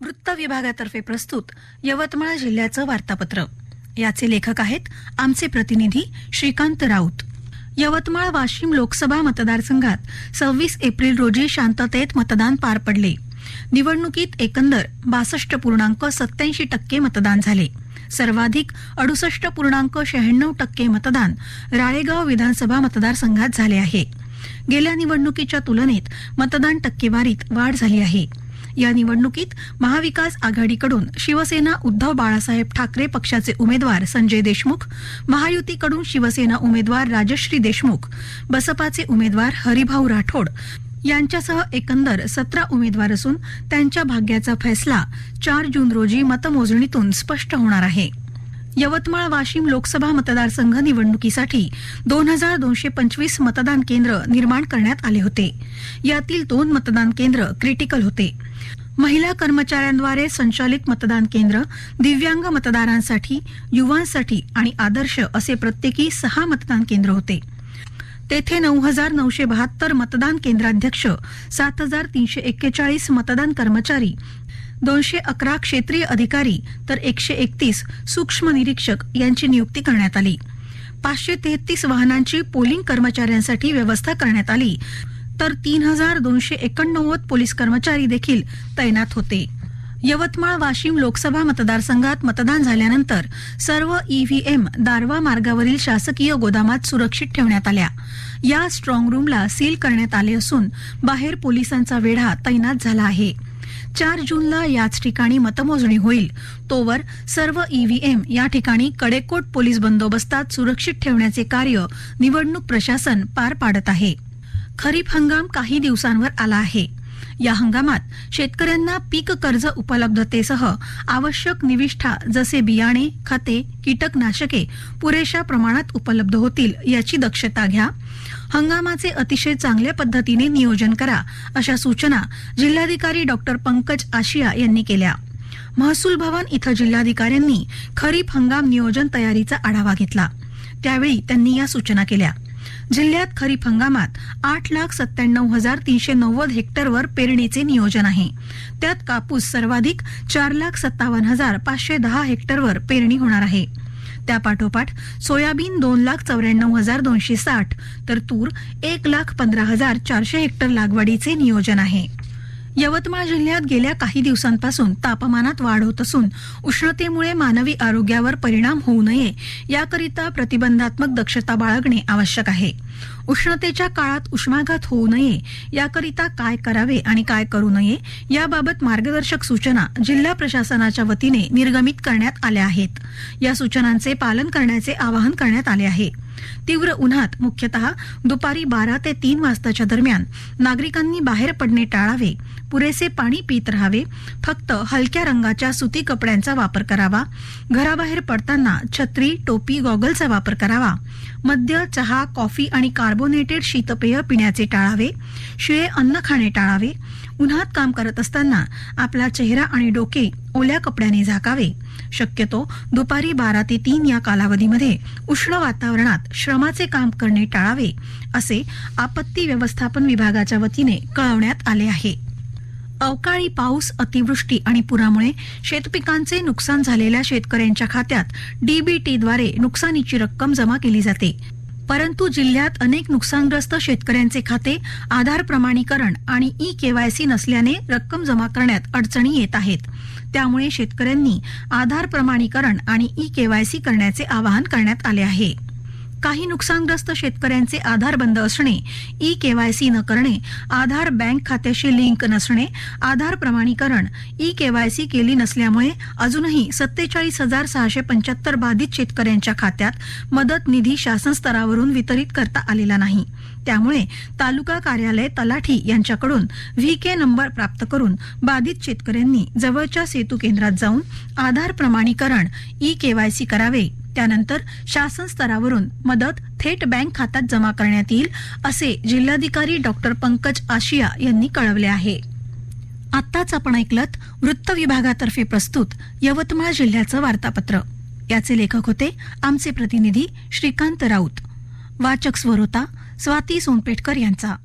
वृत्त विभागातर्फे प्रस्तुत यवतमाळ जिल्ह्याचं वार्तापत्र. याचे लेखक आहेत आमचे प्रतिनिधी श्रीकांत राऊत. यवतमाळ वाशिम लोकसभा मतदारसंघात सव्वीस एप्रिल रोजी शांततेत मतदान पार पडले. निवडणुकीत एकंदर बासष्ट पूर्णांक सत्याऐंशी टक्के मतदान झाले. सर्वाधिक अडुसष्ट पूर्णांक शहाण्णव टक्के मतदान राळेगाव विधानसभा मतदारसंघात झाले आहे. गेल्या निवडणुकीच्या तुलनेत मतदान टक्केवारीत वाढ झाली आहे. या निवडणुकीत महाविकास आघाडीकडून शिवसेना उद्धव बाळासाहेब ठाकरे पक्षाचे उमेदवार संजय देशमुख महायुतीकडून शिवसेना उमेदवार राजश्री देशमुख बसपाचे उमेदवार हरिभाऊ राठोड यांच्यासह एकंदर सतरा उमेदवार असून त्यांच्या भाग्याचा फैसला चार जून रोजी मतमोजणीतून स्पष्ट होणार आहे. यवतमाळ वाशिम लोकसभा मतदारसंघ निवडणुकीसाठी दोन हजार दोनशे पंचवीस मतदान केंद्र निर्माण करण्यात आले होते. यातील दोन मतदान केंद्र क्रिटिकल होते. महिला कर्मचाऱ्यांद्वारे संचालित मतदान केंद्र दिव्यांग मतदारांसाठी युवांसाठी आणि आदर्श असे प्रत्येकी सहा मतदान केंद्र होते. तेथे नऊ हजार नऊशे बहात्तर मतदान केंद्राध्यक्ष सात हजार तीनशे एक्केचाळीस मतदान कर्मचारी दोनशे अकरा क्षेत्रीय अधिकारी तर एकशे एकतीस सूक्ष्म निरीक्षक यांची नियुक्ती करण्यात आली. पाचशे तेहतीस वाहनांची पोलिंग कर्मचाऱ्यांसाठी व्यवस्था करण्यात आली. तर तीन हजार दोनशे एकोणनव्वद पोलीस कर्मचारी देखील तैनात होते. यवतमाळ वाशिम लोकसभा मतदारसंघात मतदान झाल्यानंतर सर्व ईव्हीएम दारवा मार्गावरील शासकीय गोदामात सुरक्षित ठेवण्यात आल्या. या स्ट्रॉंग रूमला सील करण्यात आले असून बाहेर पोलिसांचा वेढा तैनात झाला आहे. चार जूनला याच ठिकाणी मतमोजणी होईल. तोवर सर्व ईव्हीएम या ठिकाणी कडेकोट पोलीस बंदोबस्तात सुरक्षित ठेवण्याचे कार्य निवडणूक प्रशासन पार पाडत आहे. खरीप हंगाम काही दिवसांवर आला आहे. या हंगामात शेतकऱ्यांना पीक कर्ज उपलब्धतेसह आवश्यक निविष्ठा जसे बियाणे खते कीटकनाशके पुरेशा प्रमाणात उपलब्ध होतील याची दक्षता घ्या. हंगामाचे अतिशय चांगल्या पद्धतीने नियोजन करा अशा सूचना जिल्हाधिकारी डॉक्टर पंकज आशिया यांनी केल्या. महसूल भवन इथं जिल्हाधिकाऱ्यांनी खरीप हंगाम नियोजन तयारीचा आढावा घेतला. त्यावेळी त्यांनी या सूचना केल्या. जिल्ह्यात खरीप हंगामात आठ लाख सत्त्याण्णव हजार तीनशे नव्वद हेक्टरवर पेरणीचे नियोजन आहे. त्यात कापूस सर्वाधिक चार लाख सत्तावन्न हजार पाचशे दहा हेक्टरवर पेरणी होणार आहे. त्यापाठोपाठ सोयाबीन दोन लाख चौऱ्याण्णव हजार दोनशे साठ तर तूर एक लाख पंधरा हजार चारशे हेक्टर लागवडीचे नियोजन आहे. यवतमाळ जिल्ह्यात गेल्या काही दिवसांपासून तापमानात वाढ होत असून उष्णतेमुळे मानवी आरोग्यावर परिणाम होऊ नये याकरिता प्रतिबंधात्मक दक्षता बाळगणे आवश्यक आहे. उष्णतेच्या काळात उष्माघात होऊ नये याकरिता काय करावे आणि काय करू नये याबाबत मार्गदर्शक सूचना जिल्हा प्रशासनाच्या वतीने निर्गमित करण्यात आल्या आहेत. या सूचनांचे पालन करण्याचे आवाहन करण्यात आले आहे. तीव्र उन्हात मुख्यतः दुपारी बारा ते तीन वाजताच्या दरम्यान नागरिकांनी बाहेर पडणे टाळावे पुरेसे पाणी पित राहावे फक्त हलक्या रंगाच्या सुती कपड्यांचा वापर करावा घराबाहेर पडताना छत्री टोपी गॉगलचा वापर करावा मद्य चहा कॉफी आणि कार्बोनेटेड शीतपेय पिण्याचे टाळावे शिळे अन्न खाणे टाळावे उन्हात काम करत असताना आपला चेहरा आणि डोके ओल्या कपड्याने झाकावे. शक्यतो दुपारी बारा ते तीन या कालावधीमध्ये उष्ण वातावरणात श्रमाचे काम करणे टाळावे असे आपत्ती व्यवस्थापन विभागाच्या वतीने कळवण्यात आले आहे. अवकाळी पाऊस अतिवृष्टी आणि पुरामुळे शेतपिकांचे नुकसान झालेल्या शेतकऱ्यांच्या खात्यात डीबीटीद्वारे नुकसानीची रक्कम जमा केली जाते. परंतु जिल्ह्यात अनेक नुकसानग्रस्त शेतकऱ्यांचे खाते आधार प्रमाणीकरण आणि ई केवायसी नसल्याने रक्कम जमा करण्यात अडचणी येत आहेत. त्यामुळे शेतकऱ्यांनी आधार प्रमाणीकरण आणि ई केवायसी करण्याचे आवाहन करण्यात आले आहे. काही नुकसानग्रस्त शेतकऱ्यांचे आधार बंद असणे ई केवायसी न करणे आधार बँक खात्याशी लिंक नसणे आधार प्रमाणीकरण ई केवायसी केली नसल्यामुळे अजूनही सत्तेचाळीस हजार सहाशे पंच्याहत्तर बाधित शेतकऱ्यांच्या खात्यात मदत निधी शासन स्तरावरून वितरित करता आलेला नाही. त्यामुळे तालुका कार्यालय तलाठी यांच्याकडून व्ही के नंबर प्राप्त करून बाधित शेतकऱ्यांनी जवळच्या सेतू केंद्रात जाऊन आधार प्रमाणीकरण ई केवायसी करावे. त्यानंतर शासन स्तरावरून मदत थेट बँक खात्यात जमा करण्यात येईल असे जिल्हाधिकारी डॉक्टर पंकज आशिया यांनी कळवले आहे. आत्ताच आपण ऐकलत वृत्त विभागातर्फे प्रस्तुत यवतमाळ जिल्ह्याचं वार्तापत्र. याचे लेखक होते आमचे प्रतिनिधी श्रीकांत राऊत. वाचक स्वरोता स्वाती सोनपेठकर यांचा.